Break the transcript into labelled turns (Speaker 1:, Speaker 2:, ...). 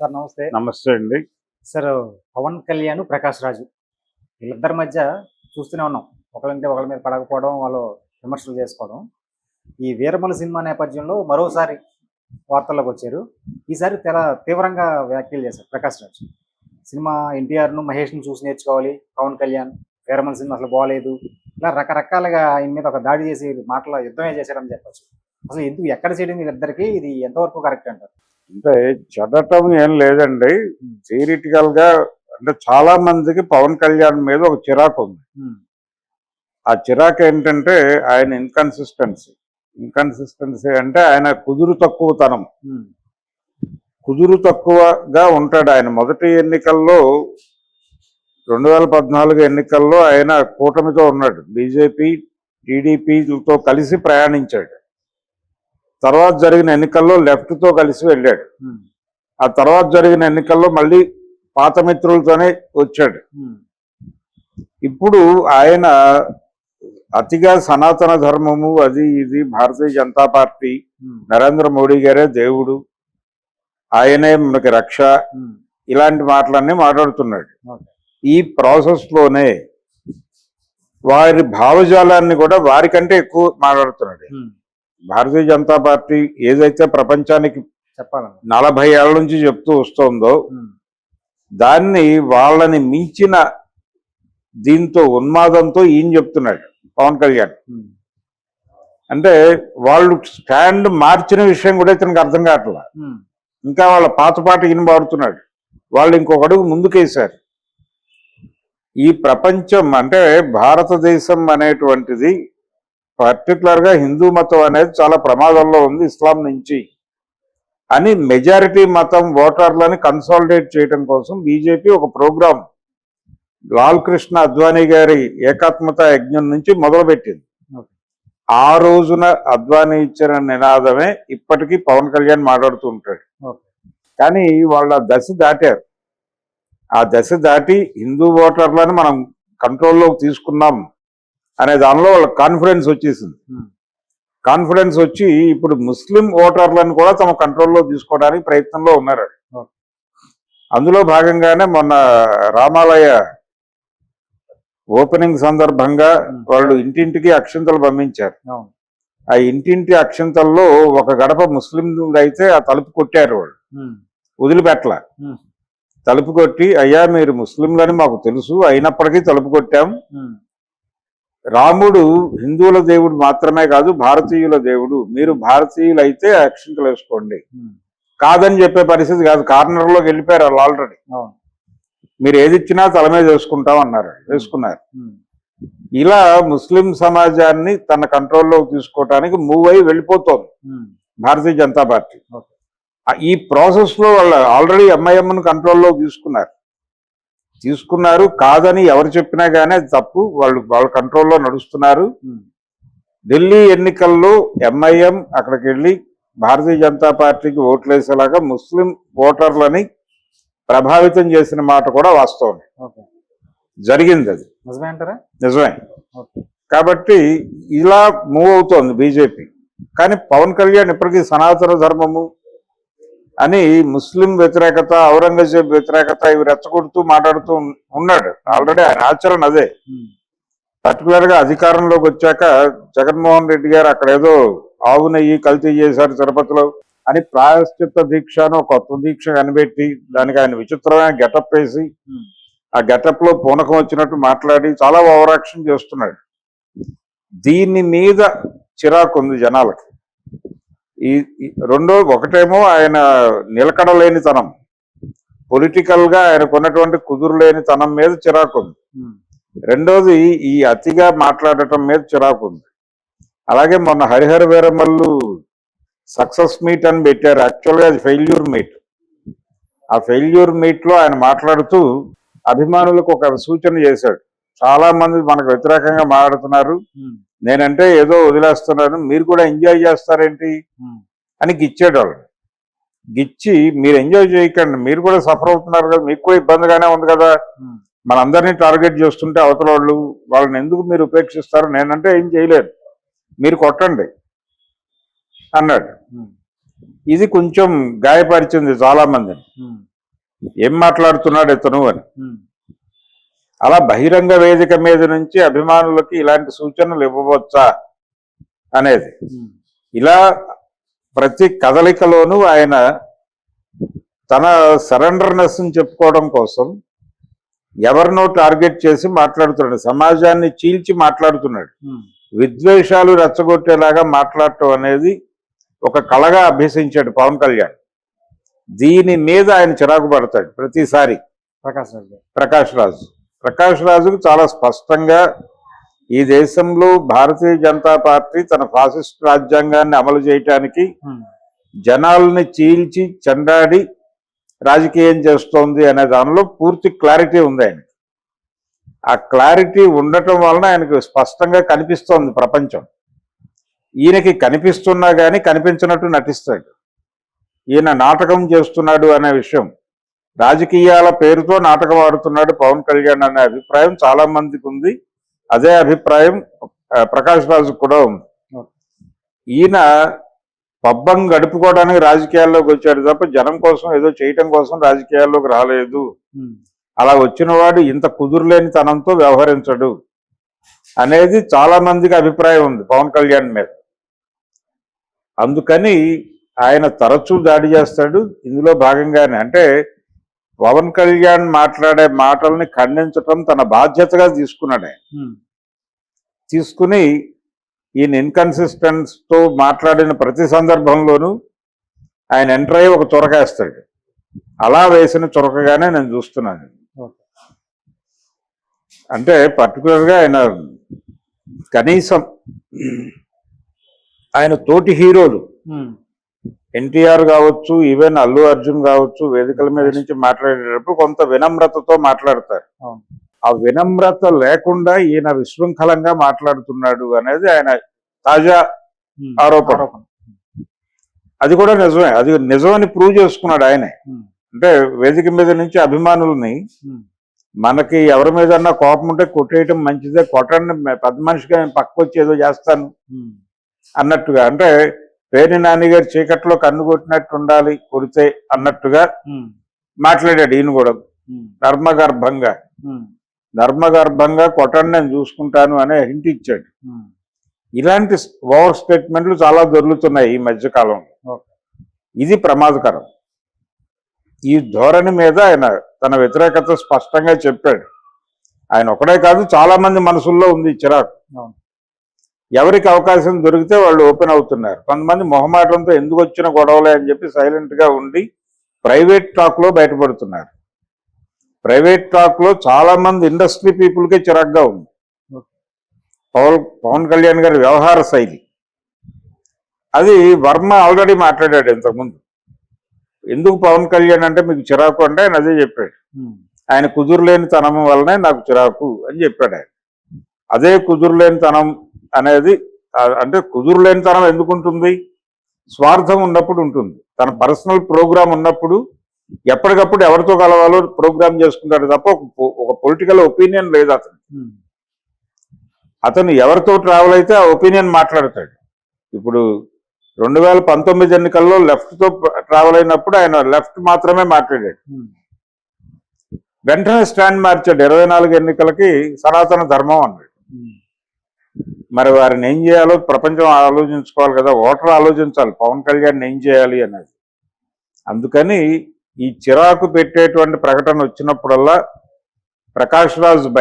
Speaker 1: Sir నమస్తే.
Speaker 2: నమస్తే అండి.
Speaker 1: సార్ పవన్ కళ్యాణ్ ప్రకాష్ రాజు. వీళ్ళిద్దరి మధ్య చూస్తూనే ఉన్నాం. ఒకళ్ళంటే ఒకళ్ళ మీద పడకపోవడం వాళ్ళు విమర్శలు చేసుకోవడం. ఈ వీరమల సినిమా నేపథ్యంలో మరోసారి వార్తల్లోకి వచ్చారు. ఈసారి చాలా తీవ్రంగా వ్యాఖ్యలు చేశారు ప్రకాష్ రాజు. సినిమా ఎన్టీఆర్ను మహేష్ను చూసి నేర్చుకోవాలి. పవన్ కళ్యాణ్ వీరమల సినిమా అసలు బాగలేదు. ఇలా రకరకాలుగా ఆయన మీద ఒక దాడి చేసి మాటల యుద్ధమే చేశారని చెప్పచ్చు. అసలు ఎందుకు ఎక్కడ చేయడం వీళ్ళిద్దరికి? ఇది ఎంతవరకు కరెక్ట్ అంటారు?
Speaker 2: అంటే చదవటం ఏం లేదండి. థియరిటికల్గా అంటే చాలా మందికి పవన్ కళ్యాణ్ మీద ఒక చిరాకు ఉంది. ఆ చిరాకు ఏంటంటే ఆయన ఇన్కన్సిస్టెన్సీ. ఇన్కన్సిస్టెన్సీ అంటే ఆయన కుదురు తక్కువతనం. కుదురు తక్కువగా ఉంటాడు ఆయన. మొదటి ఎన్నికల్లో రెండు వేల పద్నాలుగు ఎన్నికల్లో ఆయన కూటమితో ఉన్నాడు. బీజేపీ టీడీపీతో కలిసి ప్రయాణించాడు. తర్వాత జరిగిన ఎన్నికల్లో left తో కలిసి వెళ్ళాడు.
Speaker 1: ఉమ్,
Speaker 2: ఆ తర్వాత జరిగిన ఎన్నికల్లో మళ్ళీ పాత మిత్రులతోనే వచ్చాడు.
Speaker 1: ఉమ్,
Speaker 2: ఇప్పుడు ఆయన అతిగా సనాతన ధర్మము అది ఇది భారతీయ జనతా పార్టీ
Speaker 1: ఉమ్,
Speaker 2: నరేంద్ర మోడీ గారే దేవుడు ఆయనే మనకి రక్ష ఇలాంటి మాటలన్నీ మాట్లాడుతున్నాడు. ఈ ప్రాసెస్లోనే వారి భావజాలాన్ని కూడా వారికంటే ఎక్కువ మాట్లాడుతున్నాడు. భారతీయ జనతా పార్టీ ఏదైతే ప్రపంచానికి
Speaker 1: చెప్పాలన్న
Speaker 2: నలభై ఏళ్ళ నుంచి చెప్తూ వస్తోందో దాన్ని వాళ్ళని మించిన దీంతో ఉన్మాదంతో ఈయన చెప్తున్నాడు పవన్ కళ్యాణ్. అంటే వాళ్ళు స్టాండ్ మార్చిన విషయం కూడా ఇతనికి అర్థం కావట్లా. ఇంకా వాళ్ళ పాత పాట ఈయన పాడుతున్నాడు. వాళ్ళు ఇంకొక అడుగు ముందుకేశారు. ఈ ప్రపంచం అంటే భారతదేశం అనేటువంటిది పర్టికులర్గా హిందూ మతం అనేది చాలా ప్రమాదంలో ఉంది ఇస్లాం నుంచి. అని మెజారిటీ మతం ఓటర్లని కన్సాలిడేట్ చేయడం కోసం బీజేపీ ఒక ప్రోగ్రాం లాల్ కృష్ణ అద్వానీ గారి ఏకాత్మత యజ్ఞం నుంచి మొదలుపెట్టింది. ఆ రోజున అద్వానీ ఇచ్చిన నినాదమే ఇప్పటికీ పవన్ కళ్యాణ్ మాట్లాడుతూ ఉంటాడు. కానీ వాళ్ళ దశ దాటారు. ఆ దశ దాటి హిందూ ఓటర్లను మనం కంట్రోల్లోకి తీసుకున్నాం. అనే దానిలో వాళ్ళ కాన్ఫిడెన్స్ వచ్చేసింది. కాన్ఫిడెన్స్ వచ్చి ఇప్పుడు ముస్లిం ఓటర్లను కూడా తమ కంట్రోల్లో తీసుకోవడానికి ప్రయత్నంలో ఉన్నారు
Speaker 1: ఓకే.
Speaker 2: అందులో భాగంగానే మొన్న రామాలయ ఓపెనింగ్ సందర్భంగా
Speaker 1: ఉమ్.
Speaker 2: వాళ్ళు ఇంటింటికి అక్షింతలు పంపించారు. ఆ ఇంటింటి అక్షింతల్లో ఒక గడప ముస్లిం అయితే ఆ తలుపు కొట్టారు వాళ్ళు. వదిలిపెట్టల. తలుపు కొట్టి అయ్యా మీరు ముస్లింలని మాకు తెలుసు అయినప్పటికీ తలుపు కొట్టాం. రాముడు హిందువుల దేవుడు మాత్రమే కాదు భారతీయుల దేవుడు. మీరు భారతీయులు అయితే అక్షింతలు వేసుకోండి. కాదని చెప్పే పరిస్థితి కాదు. కార్నర్లోకి వెళ్ళిపోయారు వాళ్ళు ఆల్రెడీ మీరు ఏది ఇచ్చినా తల మీద వేసుకుంటాం అన్నారు. వేసుకున్నారు. ఇలా ముస్లిం సమాజాన్ని తన కంట్రోల్లోకి తీసుకోవడానికి మూవ్ అయి వెళ్ళిపోతోంది భారతీయ జనతా పార్టీ. ఈ ప్రాసెస్లో వాళ్ళు ఆల్రెడీ ఎంఐఎంను కంట్రోల్లో తీసుకున్నారు. తీసుకున్నారు కాదని ఎవరు చెప్పినా అది తప్పు. వాళ్ళు వాళ్ళ కంట్రోల్లో నడుస్తున్నారు. ఢిల్లీ ఎన్నికల్లో ఎంఐఎం అక్కడికి వెళ్ళి భారతీయ జనతా పార్టీకి ఓట్లేసేలాగా ముస్లిం ఓటర్లని ప్రభావితం చేసిన మాట కూడా వాస్తవం
Speaker 1: ఓకే.
Speaker 2: జరిగింది అది.
Speaker 1: నిజమే అంటారా?
Speaker 2: నిజమే. కాబట్టి ఇలా మూవ్ అవుతోంది బీజేపీ. కానీ పవన్ కళ్యాణ్ ఇప్పటికీ సనాతన ధర్మము అని ముస్లిం వ్యతిరేకత ఔరంగజేబ్ వ్యతిరేకత ఇవి రెచ్చగొడుతూ మాట్లాడుతూ ఉన్- ఉన్నాడు. ఆల్రెడీ ఆయన ఆచరణ అదే. పర్టికులర్గా అధికారంలోకి వచ్చాక జగన్మోహన్ రెడ్డి గారు అక్కడ ఏదో ఆవు నెయ్యి కల్తీ చేశారు తిరుపతిలో అని ప్రాయశ్చిత్త దీక్ష అని ఒక కొత్త దీక్ష కనిపెట్టి దానికి ఆయన విచిత్రమైన గెటప్ వేసి ఆ గెటప్లో పూనకం వచ్చినట్టు మాట్లాడి చాలా ఓవరాక్షన్ చేస్తున్నాడు. దీని మీద చిరాకు ఉంది జనాలకి. ఈ రెండో ఒకటేమో ఆయన నిలకడలేనితనం. పొలిటికల్గా ఆయనకు ఉన్నటువంటి కుదురులేని తనం మీద చిరాకు ఉంది రెండోది ఈ అతిగా మాట్లాడటం మీద చిరాకు ఉంది అలాగే మొన్న హరిహర వీరమల్లు సక్సెస్ మీట్ అని పెట్టారు. యాక్చువల్గా అది ఫెయిల్యూర్ మీట్. ఆ ఫెయిల్యూర్ మీట్లో ఆయన మాట్లాడుతూ అభిమానులకు ఒక సూచన చేశాడు. చాలా మంది మనకు వ్యతిరేకంగా మాట్లాడుతున్నారు. నేనంటే ఏదో వదిలేస్తున్నాను మీరు కూడా ఎంజాయ్ చేస్తారేంటి? అని గిచ్చాడు వాళ్ళు గిచ్చి మీరు ఎంజాయ్ చేయకండి మీరు కూడా సఫర్ అవుతున్నారు కదా మీకు కూడా ఇబ్బందిగానే ఉంది కదా. మనందరినీ టార్గెట్ చేస్తుంటే అవతల వాళ్ళు వాళ్ళని ఎందుకు మీరు ఉపేక్షిస్తారు? నేనంటే ఏం చేయలేను. మీరు కొట్టండి. అన్నాడు. ఇది కొంచెం గాయపరిచింది చాలా మందిని ఏం మాట్లాడుతున్నాడు ఇతను? అని. అలా బహిరంగ వేదిక మీద నుంచి అభిమానులకి ఇలాంటి సూచనలు ఇవ్వవచ్చా అనేది. ఇలా ప్రతి కదలికలోనూ ఆయన తన సరెండర్నెస్ చెప్పుకోవడం కోసం ఎవరినో టార్గెట్ చేసి మాట్లాడుతున్నాడు సమాజాన్ని చీల్చి మాట్లాడుతున్నాడు. విద్వేషాలు రెచ్చగొట్టేలాగా మాట్లాడటం అనేది ఒక కళగా అభ్యసించాడు పవన్ కళ్యాణ్. దీని మీద ఆయన చిరాకు పడతాడు ప్రతిసారి.
Speaker 1: ప్రకాష్ రాజు
Speaker 2: ప్రకాష్ రాజు. ప్రకాష్ రాజుకు చాలా స్పష్టంగా ఈ దేశంలో భారతీయ జనతా పార్టీ తన ఫాసిస్ట్ రాజ్యాంగాన్ని అమలు చేయటానికి
Speaker 1: ఉమ్,
Speaker 2: జనాల్ని చీల్చి చెండాడి రాజకీయం చేస్తోంది అనే దానిలో పూర్తి క్లారిటీ ఉంది ఆయన ఆ క్లారిటీ ఉండటం వలన ఆయనకు స్పష్టంగా కనిపిస్తోంది ప్రపంచం. ఈయనకి కనిపిస్తున్నా కానీ కనిపించినట్టు నటిస్తాడు. ఈయన నాటకం చేస్తున్నాడు అనే విషయం రాజకీయాల పేరుతో నాటకం ఆడుతున్నాడు పవన్ కళ్యాణ్ అనే అభిప్రాయం చాలా మందికి ఉంది. అదే అభిప్రాయం ప్రకాష్ రాజు కూడా ఉంది. ఈయన పబ్బం గడుపుకోవడానికి రాజకీయాల్లోకి వచ్చాడు తప్ప జనం కోసం ఏదో చేయటం కోసం రాజకీయాల్లోకి రాలేదు. అలా వచ్చిన వాడు ఇంత కుదురులేని తనంతో వ్యవహరించడు అనేది చాలా మందికి అభిప్రాయం ఉంది పవన్ కళ్యాణ్ మీద. అందుకని ఆయన తరచూ దాడి చేస్తాడు. ఇందులో భాగంగానే అంటే పవన్ కళ్యాణ్ మాట్లాడే మాటల్ని ఖండించటం తన బాధ్యతగా తీసుకున్నాడు. ఆయన తీసుకుని ఈయన ఇన్కన్సిస్టెన్స్తో మాట్లాడిన ప్రతి సందర్భంలోనూ ఆయన ఎంటర్ అయ్యి ఒక చొరకేస్తాడు అలా వేసిన చొరకగానే నేను చూస్తున్నాను. అంటే particular గా ఆయన కనీసం ఆయన తోటి హీరోలు ఎన్టీఆర్ కావచ్చు ఈవెన్ అల్లు అర్జున్ కావచ్చు వేదికల మీద నుంచి మాట్లాడేటప్పుడు కొంత వినమ్రతతో మాట్లాడతారు. ఆ వినమ్రత లేకుండా ఈయన విశృంఖలంగా మాట్లాడుతున్నాడు అనేది ఆయన తాజా
Speaker 1: ఉమ్,
Speaker 2: ఆరోపణ. అది కూడా నిజమే. అది నిజమని ప్రూవ్ చేసుకున్నాడు ఆయనే.
Speaker 1: ఉమ్,
Speaker 2: అంటే వేదిక మీద నుంచి అభిమానుల్ని
Speaker 1: ఉమ్,
Speaker 2: మనకి ఎవరి మీద కోపం ఉంటే కొట్టేయటం మంచిదే. కొట్టండి పెద్ద మనిషిగా నేను పక్కకు వచ్చి ఏదో చేస్తాను అన్నట్టుగా. అంటే పేరు నాన్నగారు చీకట్లో కన్ను కొట్టినట్టు ఉండాలి కొడితే అన్నట్టుగా మాట్లాడాడు ఈయన కూడా. నర్మగర్భంగా
Speaker 1: ఉమ్,
Speaker 2: నర్మగర్భంగా కొట్టండి నేను చూసుకుంటాను అనే హింట్ ఇచ్చాడు. ఇలాంటి ఓవర్ స్టేట్మెంట్లు చాలా దొరుకుతున్నాయి ఈ మధ్య కాలంలో.
Speaker 1: ఓకే.
Speaker 2: ఇది ప్రమాదకరం. ఈ ధోరణి మీద ఆయన తన వ్యతిరేకత స్పష్టంగా చెప్పాడు. ఆయన ఒకడే కాదు చాలా మంది మనసుల్లో ఉంది చిరాకు. ఎవరికి అవకాశం దొరికితే వాళ్ళు ఓపెన్ అవుతున్నారు. కొంతమంది మొహమాటంతో ఎందుకు వచ్చిన గొడవలే అని చెప్పి సైలెంట్గా ఉండి ప్రైవేట్ టాక్లో బయటపడుతున్నారు. ప్రైవేట్ టాక్లో చాలా మంది ఇండస్ట్రీ పీపుల్కే చిరాగ్గా ఉంది. పవన్ పవన్ కళ్యాణ్ గారి వ్యవహార శైలి. అది వర్మ ఆల్రెడీ మాట్లాడాడు ఇంతకుముందు. ఎందుకు పవన్ కళ్యాణ్ అంటే మీకు చిరాకు అంటే ఆయన అదే చెప్పాడు. ఆయన కుదురులేని తనం వల్లనే నాకు చిరాకు అని చెప్పాడు ఆయన. అదే కుదురులేని తనం అనేది అంటే కుదురులేని తనం ఎందుకు ఉంటుంది స్వార్థం ఉన్నప్పుడు ఉంటుంది. తన పర్సనల్ ప్రోగ్రామ్ ఉన్నప్పుడు ఎప్పటికప్పుడు ఎవరితో కలవాలో ప్రోగ్రామ్ చేసుకుంటాడు తప్ప ఒక పొలిటికల్ ఒపీనియన్ లేదు అతను అతను ఎవరితో ట్రావెల్ అయితే ఆ ఒపీనియన్ మాట్లాడతాడు. ఇప్పుడు రెండు వేల పంతొమ్మిది ఎన్నికల్లో లెఫ్ట్తో ట్రావెల్ అయినప్పుడు ఆయన లెఫ్ట్ మాత్రమే మాట్లాడాడు. వెంటనే స్టాండ్ మార్చాడు. ఇరవై నాలుగు ఎన్నికలకి సనాతన ధర్మం అన్నాడు. మరి వారిని ఏం చేయాలో ప్రపంచం ఆలోచించుకోవాలి కదా ఓటర్ ఆలోచించాలి పవన్ కళ్యాణ్ ఏం చేయాలి అనేది. అందుకని ఈ చిరాకు పెట్టేటువంటి ప్రకటన వచ్చినప్పుడల్లా ప్రకాష్ రాజ్